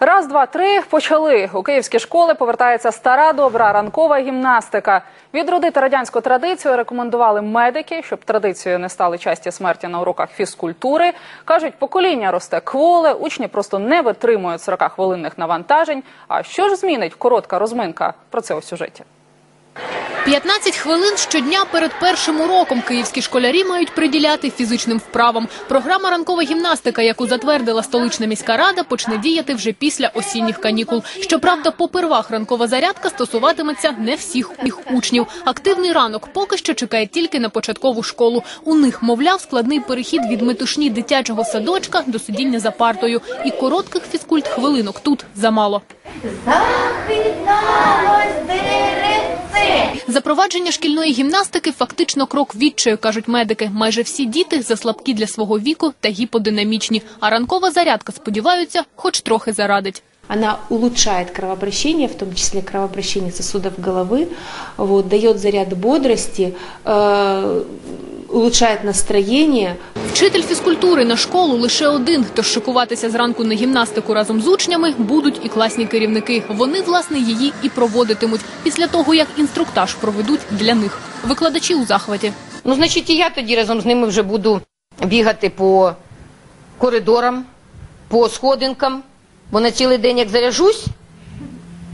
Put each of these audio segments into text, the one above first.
Раз, два, три почали. У київські школи повертається стара добра ранкова гімнастика. Відродити радянську традицію рекомендували медики, щоб традицією не стали часті смерті на уроках фізкультури. кажуть, покоління росте кволе, учні просто не витримують 40 хвилинних навантажень. А що ж змінить коротка розминка? Про це у сюжеті. 15 хвилин щодня перед першим уроком київські школярі мають приділяти фізичним вправам. Програма ранкова гімнастика, яку затвердила столична міська рада, почне діяти вже після осінніх канікул. Щоправда, попервах ранкова зарядка стосуватиметься не всіх їх учнів. Активний ранок поки що чекає тільки на початкову школу. У них, мовляв, складний перехід від метушні дитячого садочка до сидіння за партою. І коротких фізкульт хвилинок тут замало. Захиталось деревце. Запровадження шкільної гімнастики фактично крок відчаю, кажуть медики. Майже всі діти заслабкі для свого віку та гіподинамічні. А ранкова зарядка, сподіваються, хоч трохи зарадить. Она улучшает кровообращение, в том числе кровообращение сосудов головы, вот, дает заряд бодрости, э, улучшает настроение. Вчитель фізкультури на школу лише один, тож шикуватися зранку на гімнастику разом з учнями будуть і класні керівники. Вони, власне, її і проводитимуть після того, як інструктаж проведуть для них. Викладачі у захваті. Ну, значить, і я тоді разом з ними вже буду бігати по коридорам, по сходинкам, бо на цілий день як заряжусь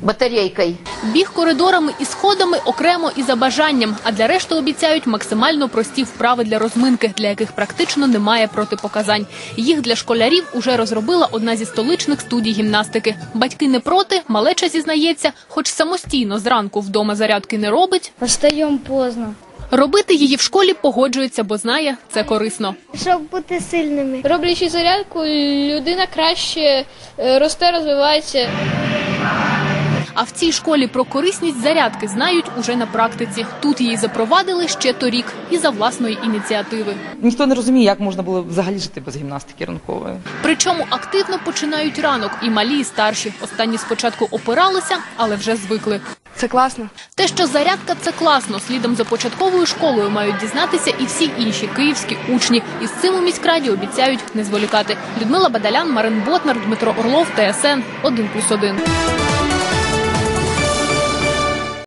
батарейкою, Біг коридорами і сходами окремо і за бажанням, а для решти обіцяють максимально прості вправи для розминки, для яких практично немає протипоказань. Їх для школярів уже розробила одна зі столичних студій гімнастики. Батьки не проти, малеча зізнається, хоч самостійно зранку вдома зарядки не робить. Встаємо поздно, Робити її в школі погоджується, бо знає, це корисно. щоб бути сильними. Роблячи зарядку, людина краще е, росте, розвивається. А в цій школі про корисність зарядки знають уже на практиці. Тут її запровадили ще торік і за власної ініціативи. Ніхто не розуміє, як можна було взагалі жити без гімнастики ранкової. Причому активно починають ранок і малі, і старші. Останні спочатку опиралися, але вже звикли. Це класно. Те, що зарядка це класно, слідом за початковою школою мають дізнатися і всі інші київські учні. І з цим у міськраді обіцяють не зволікати. Людмила Бадалян, Марин Ботнар, Дмитро Орлов, ТСН 1+,1.